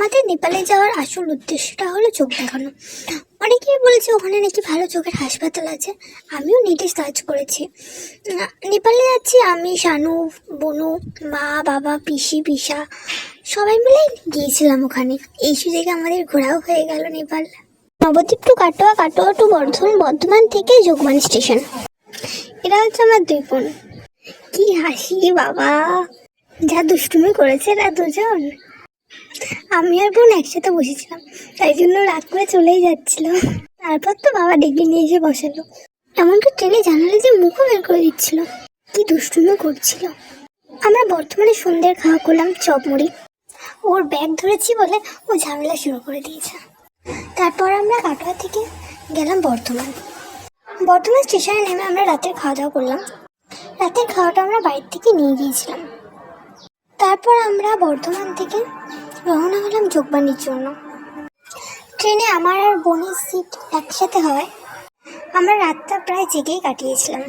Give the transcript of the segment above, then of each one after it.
আমাদের নেপালে যাওয়ার আসল উদ্দেশ্যটা হলো চোখ দেখানো। অনেকেই বলেছে ওখানে নাকি ভালো চোখের হাসপাতাল আছে। আমিও নেটে সার্চ করেছি। নেপালে যাচ্ছি আমি, শানু, বনু, মা, বাবা, পিসি, পিসা, সবাই মিলে গিয়েছিলাম ওখানে। এই সুযোগে আমাদের ঘোরাও হয়ে গেল নেপাল। নবদ্বীপ টু কাটোয়া কাটোয়া টু বর্ধমান বর্ধমান থেকে যোগবাণী স্টেশন। এটা হচ্ছে আমার দুই বোন। কি হাসি বাবা। যা দুষ্টুমি করেছে এরা দুজন। আমি আর বোন একসাথে বসেছিলাম, তাই জন্য রাত করে চলেই যাচ্ছিল তারপর তো বাবা ডেকে নিয়ে এসে বসালো। এমনকি ট্রেনে জানালে যে মুখও বের করে দিচ্ছিল। কি দুষ্টুমি করছিল। আমরা বর্তমানে সন্ধ্যের খাওয়া করলাম চপ মুড়ি। ওর ব্যাগ ধরেছি বলে ও ঝামেলা শুরু করে দিয়েছে। তারপর আমরা কাটোয়া থেকে গেলাম বর্ধমান। বর্ধমান স্টেশনে নেমে আমরা রাতের খাওয়া দাওয়া করলাম। রাতের খাওয়াটা আমরা বাড়ির থেকে নিয়ে গিয়েছিলাম। তারপর আমরা বর্ধমান থেকে রওনা হলাম যোগবাণীর জন্য। ট্রেনে আমার আর বোনের সিট একসাথে হয়। আমরা রাতটা প্রায় জেগেই কাটিয়েছিলাম।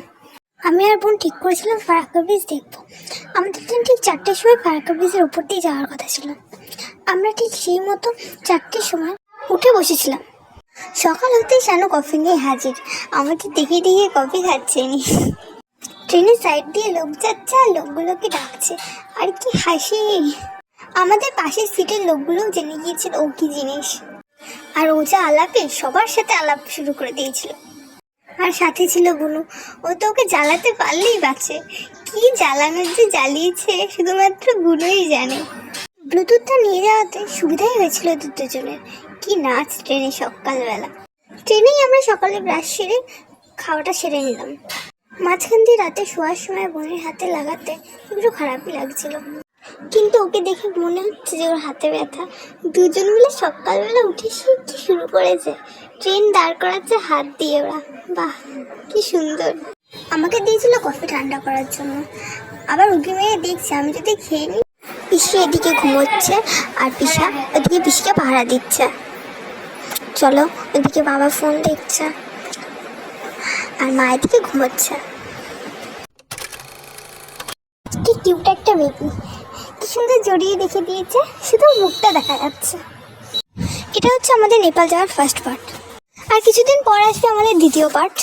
আমি আর বোন ঠিক করেছিলাম ফারাক্কা ব্রিজ দেখব। আমাদের ট্রেন ঠিক চারটের সময় ফারাক্কা ব্রিজের উপর দিয়ে যাওয়ার কথা ছিল। আমরা ঠিক সেই মতো চারটের সময় উঠে বসেছিলাম। সকাল হতেই শানু কফি নিয়ে হাজির। আমাকে দেখে দেখে কফি খাচ্ছে নি ট্রেনের সাইড দিয়ে লোক যাচ্ছে আর লোকগুলোকে ডাকছে। আর কি হাসি। আমাদের পাশের সিটের লোকগুলোও জেনে গিয়েছিল ও কি জিনিস। আর ও যা আলাপে সবার সাথে আলাপ শুরু করে দিয়েছিল। আর সাথে ছিল বুনু। ও তো ওকে জ্বালাতে পারলেই বাঁচে। কি জ্বালানোর যে জ্বালিয়েছে শুধুমাত্র বুনুই জানে। ব্লুটুথটা নিয়ে যাওয়াতে সুবিধাই হয়েছিল দুজনের। কি নাচ ট্রেনে সকালবেলা। ট্রেনেই আমরা সকালে ব্রাশ সেরে খাওয়াটা সেরে নিলাম। মাঝখান দিয়ে রাতে শোয়ার সময় বোনের হাতে লাগাতে একটু খারাপই লাগছিল। কিন্তু ওকে দেখে মনে হচ্ছে যে ওর হাতে ব্যথা। দুজন মিলে সকালবেলা উঠে কি শুরু করেছে। ট্রেন দাঁড় করাচ্ছে হাত দিয়ে ওরা। বাহ, কি সুন্দর। আমাকে দিয়েছিল কফি ঠান্ডা করার জন্য। আবার উকি মেয়ে দেখছে, আমি যদি খেয়ে নিই। পিসি এদিকে ঘুমোচ্ছে আর পিসা ওদিকে পিসিকে পাহারা দিচ্ছে। চলো, ওদিকে বাবা ফোন দেখছে। আর মা এদিকে ঘুমোচ্ছে। কিউট একটা বেবি কি সুন্দর জড়িয়ে রেখে দিয়েছে, শুধু মুখটা দেখা যাচ্ছে। এটা হচ্ছে আমাদের নেপাল যাওয়ার ফার্স্ট পার্ট আর কিছুদিন পর আসবে আমাদের দ্বিতীয় পার্ট